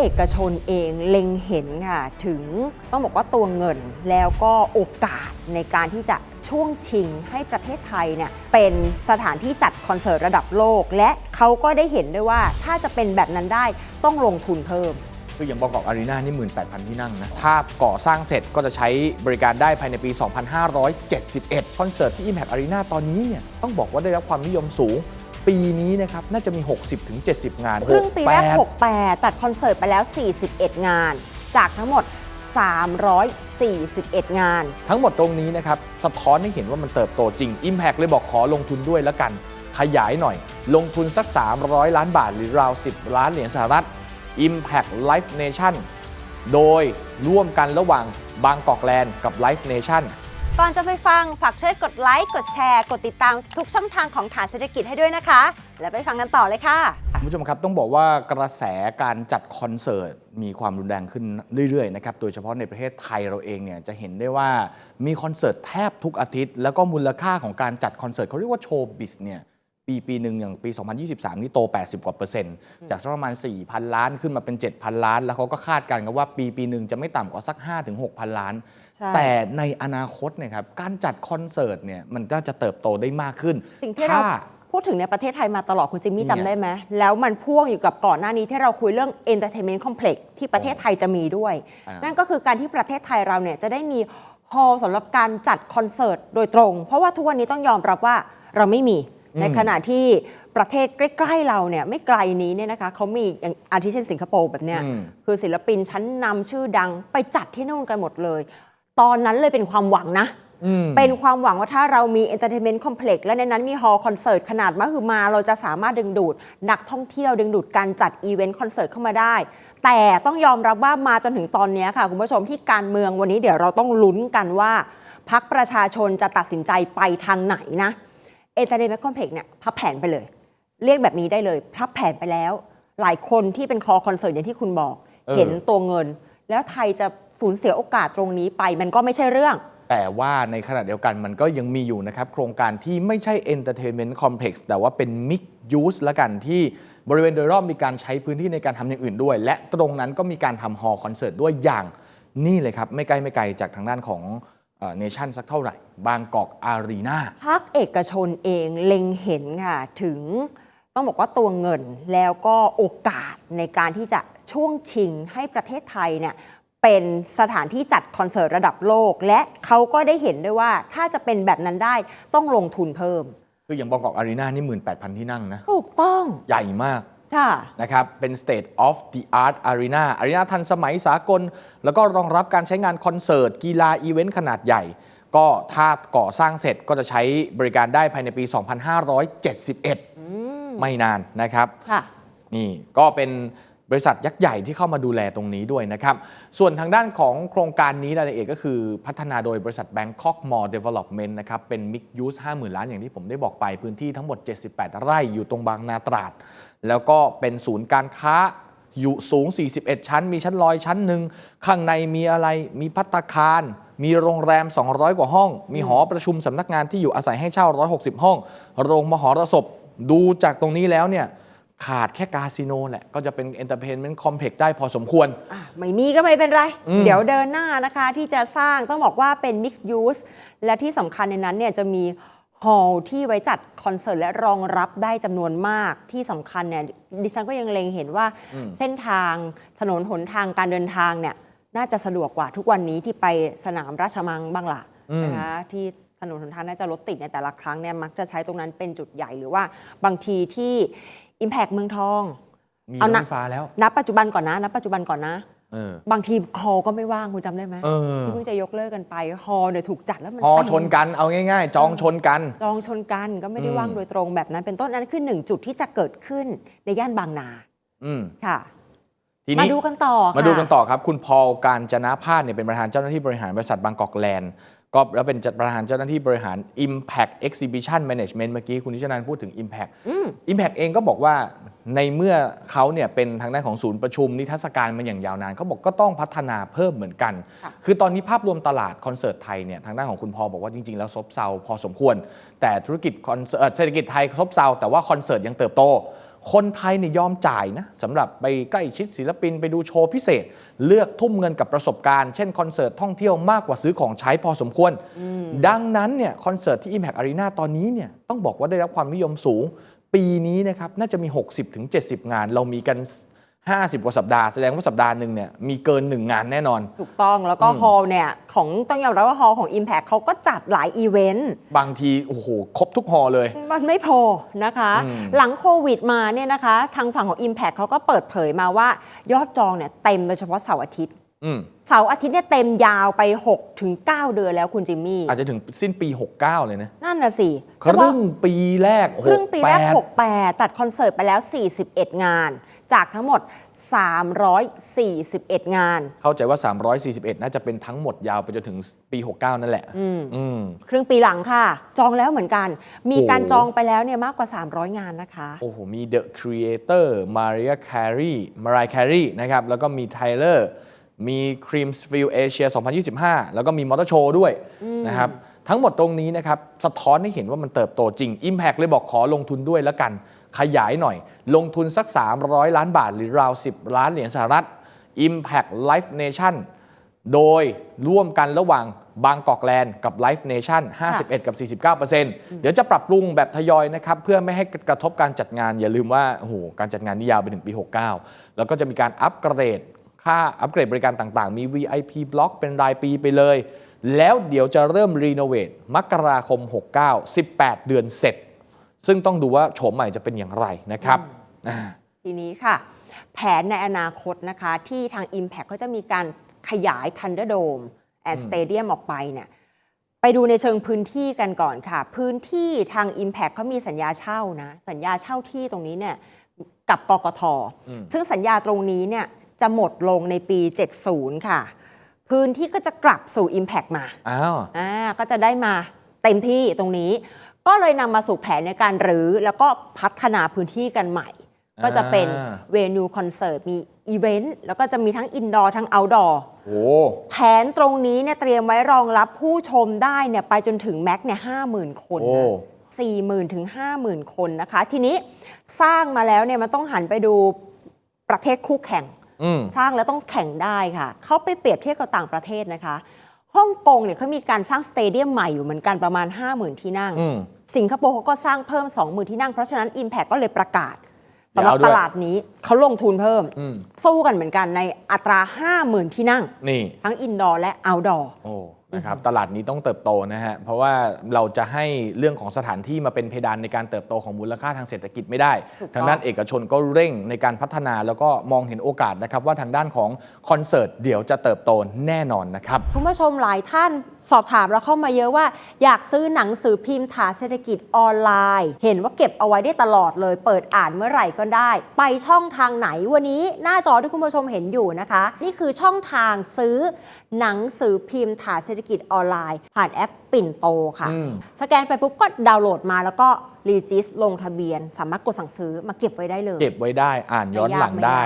เอกชนเองเล็งเห็นค่ะถึงต้องบอกว่าตัวเงินแล้วก็โอกาสในการที่จะช่วงชิงให้ประเทศไทยเนี่ยเป็นสถานที่จัดคอนเสิร์ตระดับโลก และเขาก็ได้เห็นด้วยว่าถ้าจะเป็นแบบนั้นได้ต้องลงทุนเพิ่มคืออย่างบางกอกอารีนานี่ 18,000 ที่นั่งนะ ถ้าก่อสร้างเสร็จก็จะใช้บริการได้ภายในปี 2571 คอนเสิร์ตที่ Impact Arena ตอนนี้เนี่ยต้องบอกว่าได้รับความนิยมสูง ปีนี้นะครับน่าจะมี 60-70 งานครึ่งปีแรก68 68จัดคอนเสิร์ตไปแล้ว 41 งาน จากทั้งหมด 341 งาน ทั้งหมดตรงนี้นะครับ สะท้อนให้เห็นว่ามันเติบโตจริง Impact เลยบอกขอลงทุนด้วยแล้วกัน ขยายหน่อย ลงทุนสัก 300 ล้านบาท หรือราว 10 ล้านเหรียญสหรัฐ Impact Life Nation โดยร่วมกันระหว่างบางกอกแลนด์กับ Life Nation ก่อนจะไปฟัง ฝากช่วยกดไลค์ กดแชร์ กดติดตามทุกช่องทางของฐานเศรษฐกิจให้ด้วยนะคะ แล้วไปฟังกันต่อเลยค่ะคุณผู้ชมครับต้องบอกว่ากระแสการจัดคอนเสิร์ตมีความรุนแรงขึ้นเรื่อยๆนะครับโดยเฉพาะในประเทศไทยเราเองเนี่ยจะเห็นได้ว่ามีคอนเสิร์ตแทบทุกอาทิตย์ แล้วก็มูลค่าของการจัดคอนเสิร์ตเขาเรียกว่าโชว์บิสเนี่ย ปีปีหนึ่งอย่างปี 2023 นี่โต 80 กว่าเปอร์เซ็นต์จากสักประมาณ 4,000 ล้านขึ้นมาเป็น 7,000 ล้าน แล้วเขาก็คาดการณ์กันว่าปีปีหนึ่งจะไม่ต่ำกว่าสัก 5-6,000 ล้านใช่แต่ในอนาคตเนะครับการจัดคอนเสิร์ตเนี่ยมันก็จะเติบโตได้มากขึ้นสิ่งที่เราถ้าพูดถึงในประเทศไทยมาตลอดคุณจิมมี่เนี่ยจำได้ไหมแล้วมันพ่วงอยู่กับก่อนหน้านี้ที่เราคุยเรื่อง Entertainment Complex ที่ประเทศไทยจะมีด้วยอ่านั่นั่นก็คือการที่ประเทศไทยเราเนี่ยจะได้มีฮอลล์สำหรับการจัดคอนเสิร์ตโดยตรง เพราะว่าทุกวันนี้ต้องยอมรับว่าเราไม่มี ในขณะที่ประเทศใกล้ๆเราเนี่ยไม่ไกลนี้เนี่ยนะคะเขามีอย่างอาทิเช่นสิงคโปร์แบบเนี้ยอืมคือศิลปินชั้นนำชื่อดังไปจัดที่นู่นกันหมดเลย ตอนนั้นเลยเป็นความหวังนะอืมเป็นความหวังว่าถ้าเรามี Entertainment Complex และในนั้นมีฮอลล์คอนเสิร์ตขนาดมหึมาเราจะสามารถดึงดูด นักท่องเที่ยวดึงดูดการจัดอีเวนต์คอนเสิร์ตเข้ามาได้ แต่ต้องยอมรับว่ามาจนถึงตอนนี้ค่ะคุณผู้ชมที่การเมืองวันนี้เดี๋ยวเราต้องลุ้นกันว่าพักประชาชนจะตัดสินใจไปทางไหนนะ Entertainment Complex เนี่ยพับแผนไปเลย เรียกแบบนี้ได้เลยพับแผนไปแล้ว หลายคนที่เป็นคอคอนเสิร์ตอย่างที่คุณบอกเออเห็นตัวเงิน แล้วไทยจะสูญเสียโอกาสตรงนี้ไป มันก็ไม่ใช่เรื่อง แต่ว่าในขณะเดียวกันมันก็ยังมีอยู่นะครับ โครงการที่ไม่ใช่ Entertainment Complex แต่ว่าเป็น Mix Use ละกันที่บริเวณโดยรอบมีการใช้พื้นที่ในการทำอย่างอื่นด้วย และตรงนั้นก็มีการทำฮอลล์คอนเสิร์ตด้วยอย่างนี่เลยครับ ไม่ไกลไม่ไกลจากทางด้านของ เนชั่นสักเท่าไหร่ บางกอกอารีนาภาคเอกชนเองเล็งเห็นค่ะ ถึงต้องบอกว่าตัวเงินแล้วก็โอกาสในการที่จะช่วงชิงให้ประเทศไทยเนี่ยเป็นสถานที่จัดคอนเสิร์ตระดับโลก และเขาก็ได้เห็นด้วยว่าถ้าจะเป็นแบบนั้นได้ต้องลงทุนเพิ่ม คืออย่างบางกอกอารีนานี่18,000ที่นั่งนะ ถูกต้อง ใหญ่มากค่ะ นะครับ เป็น State of the Art Arena อารีนาทันสมัยสากล แล้วก็รองรับการใช้งานคอนเสิร์ต กีฬาอีเวนต์ขนาดใหญ่ ก็ถ้าก่อสร้างเสร็จก็จะใช้บริการได้ภายในปี 2571 ไม่นานนะครับค่ะนี่ก็เป็นบริษัทยักษ์ใหญ่ที่เข้ามาดูแลตรงนี้ด้วยนะครับ ส่วนทางด้านของโครงการนี้รายละเอียดก็คือพัฒนาโดยบริษัท Bangkok Mall Development นะครับ เป็น Mix Use 50,000 ล้านอย่างที่ผมได้บอกไปพื้นที่ทั้งหมด 78 ไร่อยู่ตรงบางนาตราด แล้วก็เป็นศูนย์การค้าอยู่สูง 41 ชั้น มีชั้นลอยชั้นหนึ่ง ข้างในมีอะไร มีพัตตาคาร มีโรงแรม 200 กว่าห้อง มีหอประชุมสำนักงานที่อยู่อาศัยให้เช่า 160 ห้อง โรงมหรสพ ดูจากตรงนี้แล้วเนี่ย ขาดแค่คาสิโนแหละ ก็จะเป็นเอนเตอร์เทนเมนต์คอมเพล็กซ์ได้พอสมควร อะไม่มีก็ไม่เป็นไรอืมเดี๋ยวเดินหน้านะคะที่จะสร้างต้องบอกว่าเป็น Mixed Use และที่สำคัญในนั้นเนี่ยจะมี ฮอลล์ที่ไว้จัดคอนเสิร์ตและรองรับได้จำนวนมากที่สำคัญเนี่ยดิฉันก็ยังเล็งเห็นว่าเส้นทางถนนหนทางการเดินทางเนี่ยน่าจะสะดวกกว่าทุกวันนี้ที่ไปสนามราชมังบ้างล่ะนะคะที่ถนนหนทางน่าจะรถติดในแต่ละครั้งเนี่ยมักจะใช้ตรงนั้นเป็นจุดใหญ่หรือว่าบางทีที่ Impact เมืองทอง มีเอารถนะ ไฟฟ้าแล้วนับปัจจุบันก่อนนะนับปัจจุบันก่อนนะเออ บางทีคอก็ไม่ว่างคุณจำได้ไหมเออที่เพิ่งจะยกเลิกกันไปฮอเนี่ยถูกจัดแล้วมันพอเต็มชนกันเอาง่าย ๆ จองชนกัน จองชนกันก็ไม่ได้อืมว่างโดยตรงแบบนั้น เป็นต้นนั้นคือหนึ่งจุดที่จะเกิดขึ้นในย่านบางนาอืมค่ะทีมานี้ดูกันต่อค่ะมาดูกันต่อครับ คุณพอลการจนาพาสเนี่ยเป็นประธานเจ้าหน้าที่บริหารบริษัทบางกอกแลนด์ ก็แล้วเป็นประธานเจ้าหน้าที่บริหาร Impact Exhibition Management เมื่อกี้คุณนิชนันพูดถึง Impact Impact เองก็บอกว่าในเมื่อเขาเนี่ยเป็นทางด้านของศูนย์ประชุมนิทรรศการมาอย่างยาวนานเขาบอกก็ต้องพัฒนาเพิ่มเหมือนกันค่ะคือตอนนี้ภาพรวมตลาดคอนเสิร์ตไทยเนี่ยทางด้านของคุณพอบอกว่าจริง ๆ แล้วซบเซาพอสมควร แต่ธุรกิจคอนเสิร์ตเศรษฐกิจไทยซบเซาแต่ว่าคอนเสิร์ตยังเติบโต คนไทยเนี่ยยอมจ่ายนะสำหรับไปใกล้ชิดศิลปินไปดูโชว์พิเศษ เลือกทุ่มเงินกับประสบการณ์ เช่นคอนเสิร์ตท่องเที่ยวมากกว่าซื้อของใช้พอสมควร ดังนั้นเนี่ยคอนเสิร์ตที่ Impact Arena ตอนนี้เนี่ยต้องบอกว่าได้รับความนิยมสูง ปีนี้นะครับน่าจะมี 60-70 งานเรามีกัน 50 กว่าสัปดาห์แสดงว่าสัปดาห์หนึ่งเนี่ยมีเกิน 1 งานแน่นอน ถูกต้องแล้วก็ฮอลเนี่ยของต้องยอมรับว่าฮอลของ Impact เขาก็จัดหลายอีเวนต์บางทีโอ้โหครบทุกฮอลล์เลย มันไม่พอนะคะอืมหลังโควิดมาเนี่ยนะคะ ทางฝั่งของ Impact เขาก็เปิดเผยมาว่ายอดจองเนี่ยเต็มโดยเฉพาะเสาร์อาทิตย์อืมเสาร์อาทิตย์เนี่ยเต็มยาวไป 6 ถึง 9 เดือนแล้วคุณจิมมี่ อาจจะถึงสิ้นปี 69 เลยนะ นั่นน่ะสิครึ่งปีแรกครึ่งปีแรก 68 68จัดคอนเสิร์ตไปแล้ว 41 งาน จากทั้งหมด 341 งาน เข้าใจว่า 341 น่าจะเป็นทั้งหมดยาวไปจนถึงปี 69 นั่นแหละอืมครึ่งปีหลังค่ะ จองแล้วเหมือนกัน มีการโอ้จองไปแล้วเนี่ยมากกว่า 300 งานนะคะ โอ้โห มี The Creator Maria Carey Mariah Carey นะครับ แล้วก็มี Tyler มี Creamsville Asia 2025 แล้วก็มีมอเตอร์โชว์ด้วยนะครับ ทั้งหมดตรงนี้นะครับ สะท้อนให้เห็นว่ามันเติบโตจริง Impact เลยบอกขอลงทุนด้วยแล้วกัน ขยายหน่อย ลงทุนสัก 300 ล้านบาท หรือราว 10 ล้านเหรียญสหรัฐ Impact Life Nation โดยร่วมกันระหว่างบางกอกแลนด์กับ Life Nation 51 กับ 49%เดี๋ยวจะปรับปรุงแบบทยอยนะครับ เพื่อไม่ให้กระทบการจัดงานอย่าลืมว่าโอ้โหการจัดงานนี่ยาวไปถึงปี 69 แล้วก็จะมีการอัปเกรด ค่าอัปเกรดบริการต่างๆ มี VIP บล็อกเป็นรายปีไปเลย แล้วเดี๋ยวจะเริ่มรีโนเวทมกราคม 69 18 เดือนเสร็จ ซึ่งต้องดูว่าโฉมใหม่จะเป็นอย่างไรนะครับอ่าทีนี้ค่ะ แผนในอนาคตนะคะที่ทาง Impact เขาจะมีการขยาย Thunderdome and Stadium ออกไปเนี่ยไปดูในเชิงพื้นที่กันก่อนค่ะ พื้นที่ทาง Impact เขามีสัญญาเช่านะ สัญญาเช่าที่ตรงนี้เนี่ยกับกกทซึ่งสัญญาตรงนี้เนี่ย จะหมดลงในปี 70 ค่ะ พื้นที่ก็จะกลับสู่ Impact มาอ้าว อ่าก็จะได้มาเต็มที่ตรงนี้ ก็เลยนำมาสู่แผนในการรื้อแล้วก็พัฒนาพื้นที่กันใหม่ ก็จะเป็นอ่า เวนูคอนเสิร์ตมีอีเวนต์แล้วก็จะมีทั้งอินดอร์ทั้งเอาท์ดอร์ โอ้ แผนตรงนี้เนี่ยเตรียมไว้รองรับผู้ชมได้เนี่ยไปจนถึงแม็กเนี่ยห้าหมื่นคนโอ้นะสี่หมื่นถึงห้าหมื่นคนนะคะ ทีนี้สร้างมาแล้วเนี่ยมันต้องหันไปดูประเทศคู่แข่งอืม สร้างแล้วต้องแข่งได้ค่ะ เขาไปเปรียบเทียบกับต่างประเทศนะคะฮ่องกงเนี่ยเขามีการสร้างสเตเดียมใหม่อยู่เหมือนกันประมาณ 50,000 ที่นั่งอืมสิงคโปร์เขาก็สร้างเพิ่ม 20,000 ที่นั่ง เพราะฉะนั้น Impact ก็เลยประกาศสำหรับยาวด้วยตลาดนี้เขาลงทุนเพิ่มอืมสู้กันเหมือนกันในอัตรา 50,000 ที่นั่งนี่ทั้งอินดอร์และเอาท์ดอร์โอ้ นะครับตลาดนี้ต้องเติบโตนะฮะเพราะว่าเราจะให้เรื่องของสถานที่มาเป็นเพดานในการเติบโตของมูลค่าทางเศรษฐกิจไม่ได้ถูกต้องทางด้านเอกชนก็เร่งในการพัฒนาแล้วก็มองเห็นโอกาสนะครับว่าทางด้านของคอนเสิร์ตเดี๋ยวจะเติบโตแน่นอนนะครับคุณผู้ชมหลายท่านสอบถามเราเข้ามาเยอะว่า อยากซื้อหนังสือพิมพ์ฐานเศรษฐกิจออนไลน์ เห็นว่าเก็บเอาไว้ได้ตลอดเลย เปิดอ่านเมื่อไหร่ก็ได้ ไปช่องทางไหนวันนี้หน้าจอที่คุณผู้ชมเห็นอยู่นะคะ นี่คือช่องทางซื้อหนังสือพิมพ์ฐานเศรษฐกิจออนไลน์ ผ่านแอปปิ่นโตค่ะอืมสแกนไปปุ๊บก็ดาวน์โหลดมาแล้วก็รีจิสลงทะเบียน สามารถกดสั่งซื้อมาเก็บไว้ได้เลย เก็บไว้ได้อ่านย้อนหลังได้